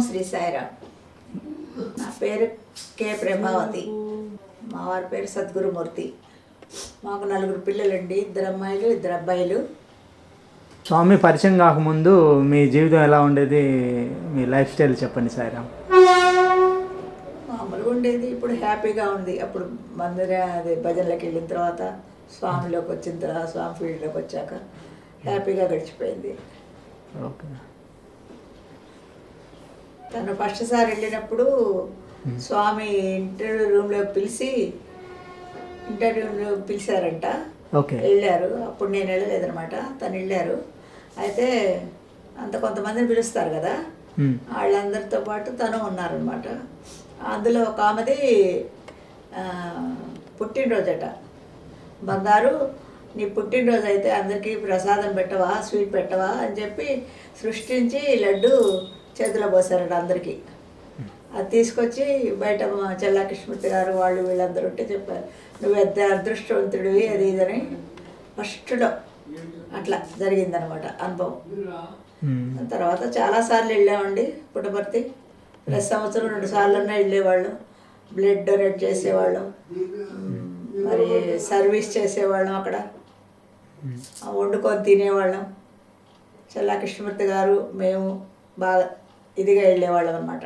శ్రీ సాయిరామ్ నా పేరు కే. ప్రభావతి. మా వారి పేరు సద్గురుమూర్తి. మాకు నలుగురు పిల్లలండి. ఇద్దరు అమ్మాయిలు ఇద్దరు అబ్బాయిలు. స్వామి పరిచయం కాకముందు మీ జీవితం ఎలా ఉండేది? మీ లైఫ్ స్టైల్ చెప్పండి సాయిరామ్ మామూలుగా ఉండేది. ఇప్పుడు హ్యాపీగా ఉంది. అప్పుడు మందిర అదే భజనలోకి వెళ్ళిన తర్వాత స్వామిలోకి వచ్చిన తర్వాత స్వామి ఫీల్డ్లోకి వచ్చాక హ్యాపీగా గడిచిపోయింది. ఓకే. తను ఫస్ట్ సారి వెళ్ళినప్పుడు స్వామి ఇంటర్వ్యూ రూమ్లోకి పిలిచి ఇంటర్వ్యూ పిలిచారంట. వెళ్ళారు. అప్పుడు నేను వెళ్ళలేదనమాట తను వెళ్ళారు. అయితే అంత కొంతమందిని పిలుస్తారు కదా. వాళ్ళందరితో పాటు తను ఉన్నారనమాట అందులో ఒక ఆమెది పుట్టినరోజట. బంగారు నీ పుట్టినరోజు అయితే అందరికీ ప్రసాదం పెట్టవా స్వీట్ పెట్టవా అని చెప్పి సృష్టించి లడ్డు చేతిలో పోసారట అందరికీ. అది తీసుకొచ్చి బయట చెల్లా కృష్ణమూర్తి గారు వాళ్ళు వీళ్ళందరూ ఉంటే చెప్పారు నువ్వు పెద్ద అదృష్టవంతుడివి అది ఇదని. ఫస్ట్లో అట్లా జరిగిందనమాట అనుభవం. తర్వాత చాలాసార్లు వెళ్ళామండి పుట్టపర్తి. ప్రతి సంవత్సరం రెండు సార్లు అన్నా వెళ్ళేవాళ్ళం. బ్లడ్ డొనేట్ చేసేవాళ్ళం. మరి సర్వీస్ చేసేవాళ్ళం అక్కడ. వండుకొని తినేవాళ్ళం. చల్లా కృష్ణమూర్తి గారు మేము బాగా ఇదిగా వెళ్ళేవాళ్ళం అనమాట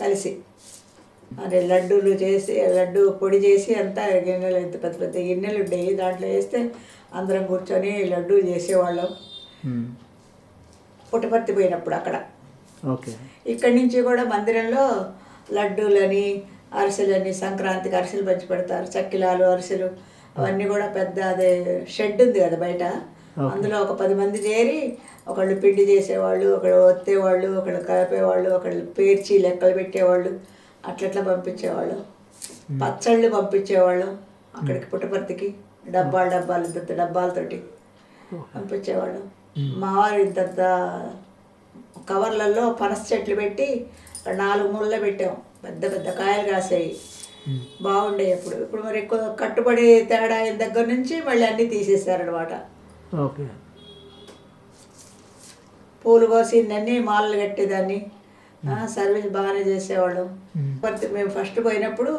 కలిసి. మరి లడ్డూలు చేసి లడ్డు పొడి చేసి అంతా గిన్నెలు పెద్ద పెద్ద గిన్నెలు ఉండేవి దాంట్లో వేస్తే అందరం కూర్చొని లడ్డు చేసేవాళ్ళం. పుట్టపర్తి పోయినప్పుడు అక్కడ. ఓకే. ఇక్కడి నుంచి కూడా మందిరంలో లడ్డూలని అరిసెలని సంక్రాంతికి అరిసెలు పంచి పెడతారు. చక్కిలాలు అరిసెలు అవన్నీ కూడా పెద్ద అదే షెడ్ ఉంది కదా బయట. అందులో ఒక పది మంది చేరి ఒకళ్ళు పిండి చేసేవాళ్ళు ఒకళ్ళు ఒత్తేవాళ్ళు ఒకళ్ళు కలిపేవాళ్ళు ఒకళ్ళు పేర్చి లెక్కలు పెట్టేవాళ్ళు అట్లట్లా పంపించేవాళ్ళు. పచ్చళ్ళు పంపించేవాళ్ళు అక్కడికి పుట్టపర్తికి డబ్బాలు డబ్బాలు ఇంత డబ్బాలతోటి పంపించేవాళ్ళు. మా వారు ఇంతంత కవర్లలో పనస చెట్లు పెట్టి నాలుగు ముళ్ళ పెట్టాం. పెద్ద పెద్ద కాయలు కాసాయి. బాగుండే ఇప్పుడు ఇప్పుడు మరి ఎక్కువ కట్టుబడి తేడా అయిన దగ్గర నుంచి మళ్ళీ అన్నీ తీసేశారనమాట ఓకే. పూలు కోసి అన్నీ మాలలు కట్టేదాన్ని. సర్వీస్ బాగానే చేసేవాళ్ళం. మేము. ఫస్ట్ పోయినప్పుడు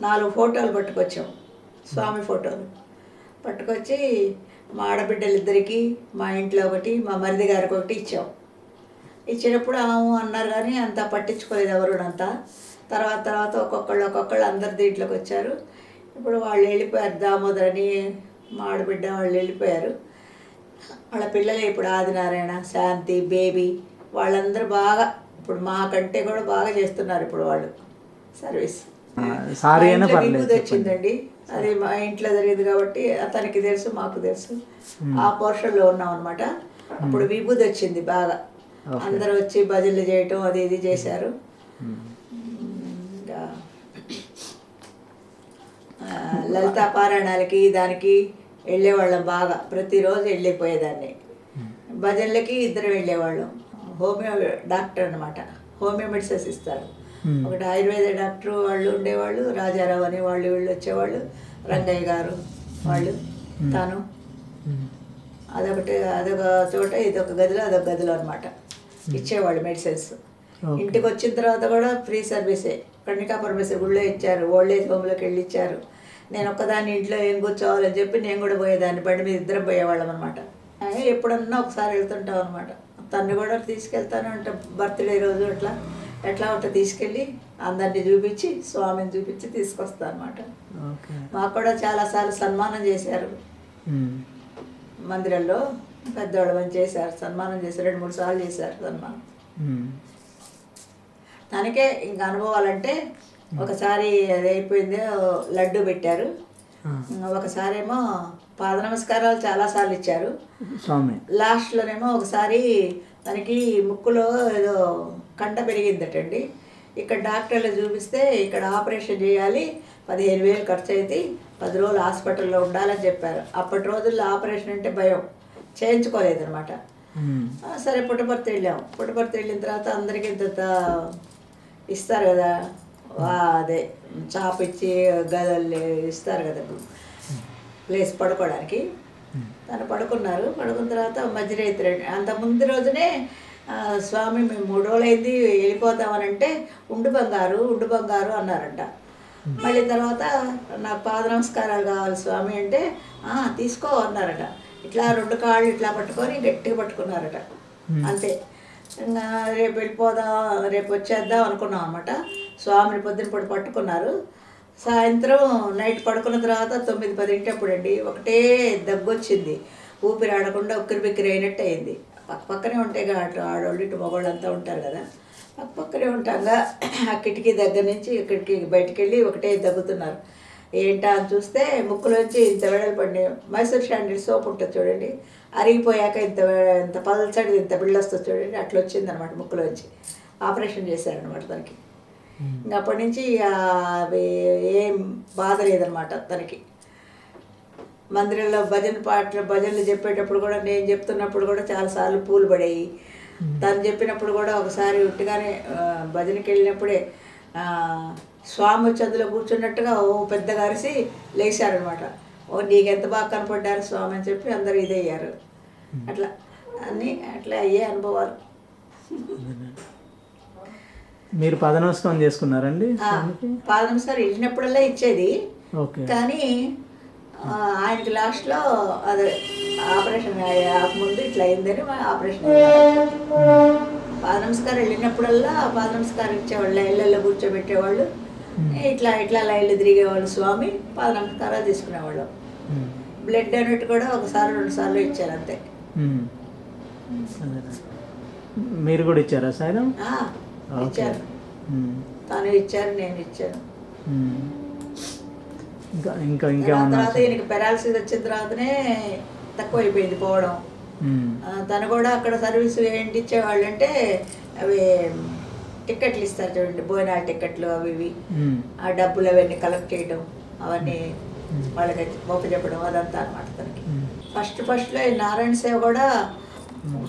నాలుగు ఫోటోలు పట్టుకొచ్చాం. స్వామి ఫోటోలు. పట్టుకొచ్చి మా ఆడబిడ్డలిద్దరికి మా ఇంట్లో ఒకటి మా మరిది గారికి ఒకటి ఇచ్చాం. ఇచ్చినప్పుడు ఆము అన్నారు కానీ అంత పట్టించుకోలేదు ఎవరు అంతా తర్వాత తర్వాత ఒక్కొక్కళ్ళు ఒక్కొక్కళ్ళు అందరు దీంట్లోకి వచ్చారు. ఇప్పుడు వాళ్ళు వెళ్ళిపోయారు. దామోదర్ అని మా ఆడబిడ్డ వాళ్ళు వెళ్ళిపోయారు. వాళ్ళ పిల్లలే ఇప్పుడు ఆదినారాయణ శాంతి బేబీ వాళ్ళందరూ బాగా ఇప్పుడు మాకంటే కూడా బాగా చేస్తున్నారు ఇప్పుడు వాళ్ళు సర్వీస్. వచ్చిందండి అది మా ఇంట్లో జరిగింది కాబట్టి అతనికి తెలుసు మాకు తెలుసు. ఆ పోర్షన్లో ఉన్నాం అనమాట అప్పుడు విభూది వచ్చింది బాగా. అందరూ వచ్చి భజనలు చేయటం అది ఇది చేశారు ఇంకా ఆ, లలితా పారాయణాలకి దానికి వెళ్ళేవాళ్ళం బాగా. ప్రతిరోజు వెళ్ళిపోయేదాన్ని. భజనలకి ఇద్దరు వెళ్ళేవాళ్ళం. హోమియో డాక్టర్ అనమాట హోమియో మెడిసిన్స్ ఇస్తారు. ఒకటి ఆయుర్వేద డాక్టర్ వాళ్ళు ఉండేవాళ్ళు రాజారావు అని వాళ్ళు వీళ్ళు వచ్చేవాళ్ళు రంగయ్య గారు వాళ్ళు తాను. అదొకటి అదొక చోట ఇదొక గదిలో అదొక గదిలో అనమాట ఇచ్చేవాళ్ళు మెడిసిన్స్. ఇంటికి వచ్చిన తర్వాత కూడా ఫ్రీ సర్వీసే. కన్నికా పరమేశ్వర గుళ్ళో ఇచ్చారు. ఓల్డ్ ఏజ్ హోమ్లోకి వెళ్ళి ఇచ్చారు నేను ఒక్కదాన్ని ఇంట్లో ఏం కూర్చోవాలని చెప్పి నేను కూడా పోయేదాన్ని. బండి మీద ఇద్దరం పోయేవాళ్ళం అనమాట ఎప్పుడన్నా ఒకసారి వెళ్తుంటాం అనమాట తను కూడా తీసుకెళ్తాను అంటే బర్త్డే రోజు అట్లా ఎట్లా ఉంటే తీసుకెళ్ళి అందరినీ చూపించి స్వామిని చూపించి తీసుకొస్తాను అనమాట మాకు కూడా చాలాసార్లు సన్మానం చేశారు. మందిరంలో పెద్దవాళ్ళని చేశారు సన్మానం చేశారు రెండు మూడు సార్లు చేశారు సన్మానం. దానికే ఇంకా అనుభవాలంటే ఒకసారి అది అయిపోయింది లడ్డు పెట్టారు. ఒకసారేమో పాద నమస్కారాలు చాలాసార్లు ఇచ్చారు. స్వామి. లాస్ట్లోనేమో ఒకసారి తనకి ముక్కులో ఏదో కంట పెరిగిందటండి. ఇక్కడ డాక్టర్లు చూపిస్తే ఇక్కడ ఆపరేషన్ చేయాలి పదిహేను వేలు ఖర్చు అయితే పది రోజులు హాస్పిటల్లో ఉండాలని చెప్పారు. అప్పటి రోజుల్లో ఆపరేషన్ అంటే భయం. చేయించుకోలేదనమాట సరే పుట్టపర్తి వెళ్ళాం. పుట్టపర్తి వెళ్ళిన తర్వాత అందరికీ ఇంత ఇస్తారు కదా. అదే చాప్ ఇచ్చి గదలు ఇస్తారు కదా ప్లేస్ పడుకోవడానికి. తను పడుకున్నారు. పడుకున్న తర్వాత మధ్యరాత్రి అంత ముందు రోజునే స్వామి మేము మూడు రోజులైంది వెళ్ళిపోతామనంటే ఉండు బంగారు ఉండు బంగారు అన్నారంట. మళ్ళీ తర్వాత నాకు పాద నమస్కారాలు కావాలి స్వామి అంటే తీసుకో అన్నారట. ఇట్లా రెండు కాళ్ళు ఇట్లా పట్టుకొని గట్టిగా పట్టుకున్నారట. అంతే. ఇంకా రేపు వెళ్ళిపోదాం రేపు వచ్చేద్దాం అనుకున్నాం అనమాట స్వామిని పొద్దున పూట పట్టుకున్నారు. సాయంత్రం నైట్ పడుకున్న తర్వాత తొమ్మిది పదింటి అప్పుడండి ఒకటే దగ్గొచ్చింది. ఊపిరి ఆడకుండా ఉక్కిరి బిక్కిరి అయినట్టు అయింది. పక్క పక్కనే ఉంటాయి కదా అటు ఆడవాళ్ళు ఇటు మగవాళ్ళు అంతా ఉంటారు కదా. పక్క పక్కనే ఉంటాగా ఆ కిటికీ దగ్గర నుంచి ఇక్కడికి బయటికి వెళ్ళి ఒకటే దగ్గుతున్నారు. ఏంటా అని చూస్తే ముక్కులోంచి ఇంత వెడలు పడి మైసూర్ శాండిల్ సోప్ ఉంటుంది చూడండి. అరిగిపోయాక ఇంత ఇంత పల్చడి ఇంత బిళ్ళొస్తుంది చూడండి. అట్లా వచ్చింది అనమాట ముక్కులోంచి. ఆపరేషన్ చేశారనమాట దానికి ఇంకా అప్పటి నుంచి అవి ఏం బాధ లేదనమాట తనకి. మందిరంలో భజన పాటలు భజనలు చెప్పేటప్పుడు కూడా నేను చెప్తున్నప్పుడు కూడా చాలాసార్లు పూలు పడేవి తను చెప్పినప్పుడు కూడా ఒకసారి ఉట్టిగానే భజనకి వెళ్ళినప్పుడే స్వామి అందులో కూర్చున్నట్టుగా ఓ పెద్దగా అరిసి లేచారనమాట. ఓ నీకు ఎంత బాగా కనపడ్డారు స్వామి అని చెప్పి అందరూ ఇదే అయ్యారు అట్లా. అన్నీ అట్లా అయ్యే అనుభవాలు. మీరు పద నమస్కారం చేసుకున్నారండి పాద నమస్కారం వెళ్ళినప్పుడల్లా ఇచ్చేది. ఓకే. కానీ ఆయనకి లాస్ట్లో అదే ఆపరేషన్ ముందు ఇట్లా అయిందని ఆపరేషన్. పాద నమస్కారం వెళ్ళినప్పుడల్లా పాద నమస్కారం ఇచ్చేవాళ్ళు ఇళ్ళల్లో కూర్చోబెట్టేవాళ్ళు. ఇట్లా ఇట్లా లైన్లు తిరిగేవాళ్ళు స్వామి పాద నమస్కారాలు తీసుకునేవాళ్ళు. బ్లడ్ అన్నట్టు కూడా ఒకసారి రెండు సార్లు ఇచ్చారు అంతే. మీరు కూడా ఇచ్చారా సాయిరామ్ ఇచ్చారు. తను ఇచ్చారు నేను ఇచ్చాను. ఇంకా ఇంకా తర్వాత ఈయనకి పెరాలసిస్ వచ్చిన తర్వాతనే తక్కువ అయిపోయింది పోవడం. తను కూడా అక్కడ సర్వీస్ ఏంటి ఇచ్చేవాళ్ళు అంటే అవి టికెట్లు ఇస్తారు చూడండి భోజనాల టికెట్లు అవి ఇవి. ఆ డబ్బులు అవన్నీ కలెక్ట్ చేయడం అవన్నీ వాళ్ళకి మొక్క చెప్పడం అదంతా అనమాట తనకి. ఫస్ట్ ఫస్ట్లో నారాయణ సేవ కూడా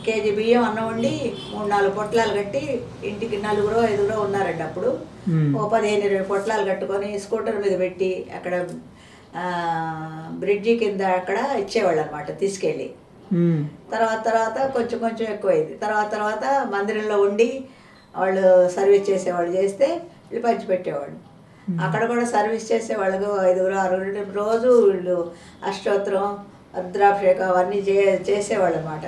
కేజీ బియ్యం అన్నం వండి మూడు నాలుగు పొట్లాలు కట్టి ఇంటికి నలుగురు ఐదుగురు ఉన్నారండి అప్పుడు. ఓ పదిహేను ఇరవై పొట్లాలు కట్టుకొని స్కూటర్ మీద పెట్టి అక్కడ బ్రిడ్జి కింద అక్కడ ఇచ్చేవాళ్ళు అనమాట తీసుకెళ్ళి. తర్వాత తర్వాత కొంచెం కొంచెం ఎక్కువైంది. తర్వాత తర్వాత మందిరంలో ఉండి వాళ్ళు సర్వీస్ చేసేవాళ్ళు చేస్తే వీళ్ళు పంచిపెట్టేవాళ్ళు. అక్కడ కూడా సర్వీస్ చేసే వాళ్ళకు ఐదుగురు ఆరుగురు రోజు వీళ్ళు అష్టోత్తరం రుద్రాభిషేకం అవన్నీ చే చేసేవాళ్ళు అనమాట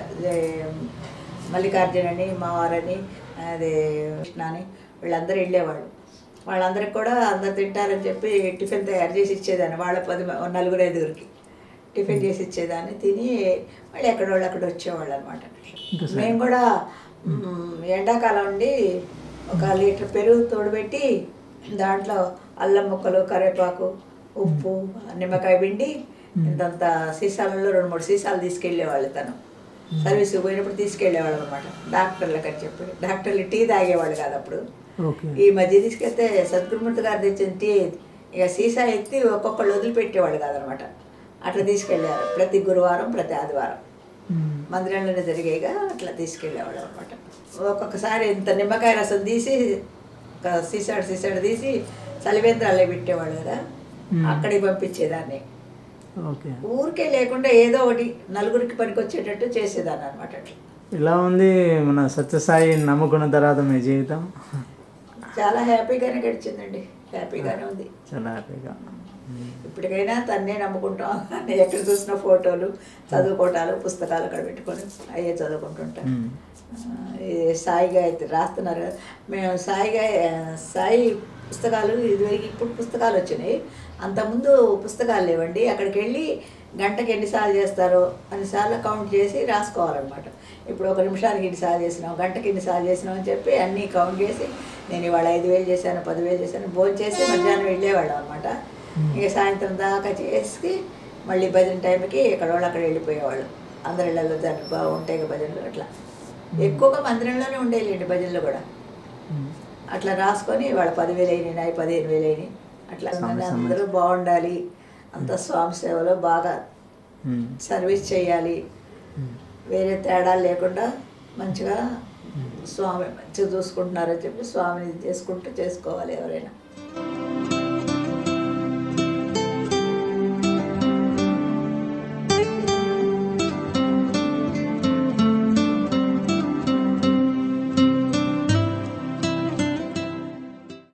మల్లికార్జునని మావారని అదే కృష్ణ అని వీళ్ళందరూ వెళ్ళేవాళ్ళు. వాళ్ళందరికి కూడా అందరు తింటారని చెప్పి టిఫిన్ తయారు చేసి ఇచ్చేదాన్ని. వాళ్ళ పది నలుగురు ఐదుగురికి టిఫిన్ చేసి ఇచ్చేదాన్ని. తిని మళ్ళీ ఎక్కడ వాళ్ళు అక్కడ వచ్చేవాళ్ళు అనమాట. మేము కూడా ఎండాకాలం ఉండి ఒక లీటర్ పెరుగు తోడుపెట్టి దాంట్లో అల్లం ముక్కలు కరివేపాకు ఉప్పు నిమ్మకాయ పిండి ఇంతంత సీసాలలో రెండు మూడు సీసాలు తీసుకెళ్ళేవాళ్ళు తను. సర్వీస్కి పోయినప్పుడు తీసుకెళ్ళేవాళ్ళు అనమాట డాక్టర్లకు అని చెప్పి. డాక్టర్లు టీ తాగేవాళ్ళు కాదు అప్పుడు. ఓకే. ఈ మధ్య తీసుకెళ్తే సద్గురుమూర్తి గారు తెచ్చిన టీ ఇక సీసా ఎత్తి ఒక్కొక్కళ్ళు వదిలిపెట్టేవాళ్ళు కాదనమాట అట్లా తీసుకెళ్ళారు ప్రతి గురువారం ప్రతి ఆదివారం. ఉమ్. మందిరంలోనే జరిగేగా అట్లా తీసుకెళ్ళేవాళ్ళు అనమాట ఒక్కొక్కసారి ఇంత నిమ్మకాయ రసం తీసి ఒక సీసాడు సీసాడు తీసి చలివేంద్రాలే పెట్టేవాళ్ళు కదా. అక్కడికి పంపించేదాన్ని. ఊరికే లేకుండా ఏదో ఒకటి నలుగురికి పనికొచ్చేటట్టు చేసేదాన్ని అనమాట అట్లా. ఎలా ఉంది మన సత్యసాయి నమ్ముకున్న తర్వాత మీ జీవితం. చాలా హ్యాపీగానే గడిచిందండి. హ్యాపీగానే ఉంది. చాలా హ్యాపీగా ఇప్పటికైనా తన్నే నమ్ముకుంటాం. ఎక్కడ చూసిన ఫోటోలు చదువుకోవటాలు పుస్తకాలు అక్కడ పెట్టుకొని అయ్యే చదువుకుంటుంటాం. సాయిగా అయితే రాస్తున్నారు మేము సాయిగా సాయి పుస్తకాలు ఇదివరకు ఇప్పుడు పుస్తకాలు వచ్చినాయి. అంతకుముందు పుస్తకాలు లేవండి. అక్కడికి వెళ్ళి గంటకి ఎన్నిసార్లు చేస్తారో అన్నిసార్లు కౌంట్ చేసి రాసుకోవాలన్నమాట. ఇప్పుడు ఒక నిమిషానికి ఎన్నిసార్లు చేసినాం గంటకి ఎన్నిసార్లు చేసినాం అని చెప్పి అన్నీ కౌంట్ చేసి నేను ఇవాళ ఐదు వేలు చేశాను పదివేలు చేశాను భోజనం చేసి మధ్యాహ్నం వెళ్ళేవాళ్ళం అనమాట ఇక సాయంత్రం దాకా చేసి మళ్ళీ భజన టైంకి ఇక్కడ వాళ్ళు అక్కడ వెళ్ళిపోయేవాళ్ళు. అందరి ఇళ్ళల్లో దాన్ని బాగుంటాయి కదా భజనలు అట్లా. ఎక్కువగా మందిరంలోనే ఉండేలేండి భజనలు కూడా. అట్లా రాసుకొని వాళ్ళ పదివేలు అయినాయి పదిహేను వేలు అయినాయి. అట్లా అందరూ బాగుండాలి అంత స్వామి సేవలో బాగా ఉమ్. సర్వీస్ చేయాలి. ఉమ్. వేరే తేడాలు లేకుండా మంచిగా స్వామి మంచిగా చూసుకుంటున్నారని చెప్పి స్వామిని చేసుకుంటూ చేసుకోవాలి ఎవరైనా.